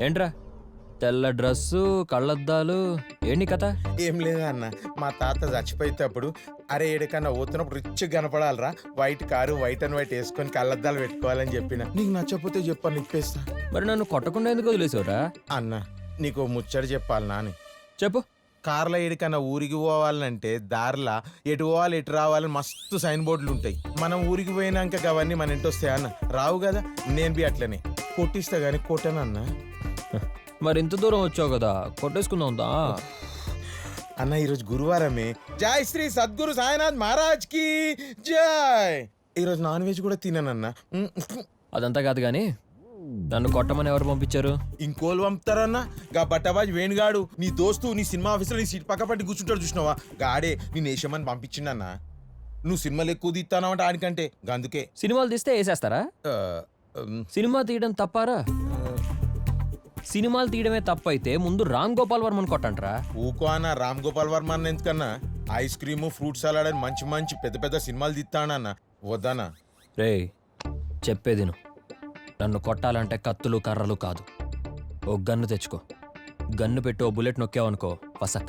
ఏంట్రా? తెల్ల డ్రెస్సు కళ్ళద్దాలు ఏంటి కథ? ఏం లేదా అన్న. మా తాత చచ్చిపోయేటప్పుడు అరే ఏడికన్నా పోతున్నప్పుడు rich కనపడాలరా. White car white and white వేసుకొని కళ్ళద్దాలు పెట్టుకోవాలని చెప్పిన. నీకు నచ్చకపోతే చెప్పని ఇప్పేస్తా. మరి నన్ను కొట్టకుండా ఎందుకు వదిలేసావురా? అన్న నీకు ముచ్చట చెప్పాలి నాని. చెప్పు. కార్లో ఏడికన్నా ఊరికి పోవాలంటే దారిలా ఎటు పోవాలి ఎటు రావాలని మస్తు సైన్ బోర్డులు ఉంటాయి. మనం ఊరికి పోయినాక అవన్నీ మన ఇంటి వస్తాయి అన్న? రావు కదా నేను బి అట్లనే. కొట్టిస్తా గానీ కొట్టనన్నా మరి ఇంత దూరం వచ్చావు కదా కొట్టేసుకుందాం అన్న ఈరోజు గురువారమే. జై శ్రీ సద్గురు సాయినాథ్ మహారాజ్కి జై. ఈరోజు నాన్ వెజ్ కూడా తిననన్నా. అదంతా కాదు కానీ నన్ను కొట్టమని ఎవరు పంపించారు? ఇంకోళ్ళు పంపుతారన్నా. గా బట్టబాజ్ వేణుగాడు నీ దోస్తు నీ సినిమా ఆఫీసులో నీ సీట్ పక్క పట్టి కూర్చుంటాడు చూసినావా? గాడే నీ నేషమని పంపించిండన్నా. నువ్వు సినిమాలు ఎక్కువ తీస్తానమాట ఆడికంటే అందుకే. సినిమాలు తీస్తే వేసేస్తారా? సినిమా తీయడం తప్పారా? సినిమాలు తీయడమే తప్పైతే ముందు రామ్ గోపాల్ వర్మని కొట్టంట్రా ఊకో అన్న రామ్ గోపాల్ వర్మ అన్న ఎందుకన్నా? ఐస్ క్రీమ్ ఫ్రూట్ సలాడ్ అని మంచి మంచి పెద్ద పెద్ద సినిమాలు తీస్తానన్న వద్దనా రే చెప్పేది నన్ను కొట్టాలంటే కత్తులు కర్రలు కాదు. ఓ గన్ను తెచ్చుకో. గన్ను పెట్టి ఓ బుల్లెట్ నొక్కావనుకో పసక్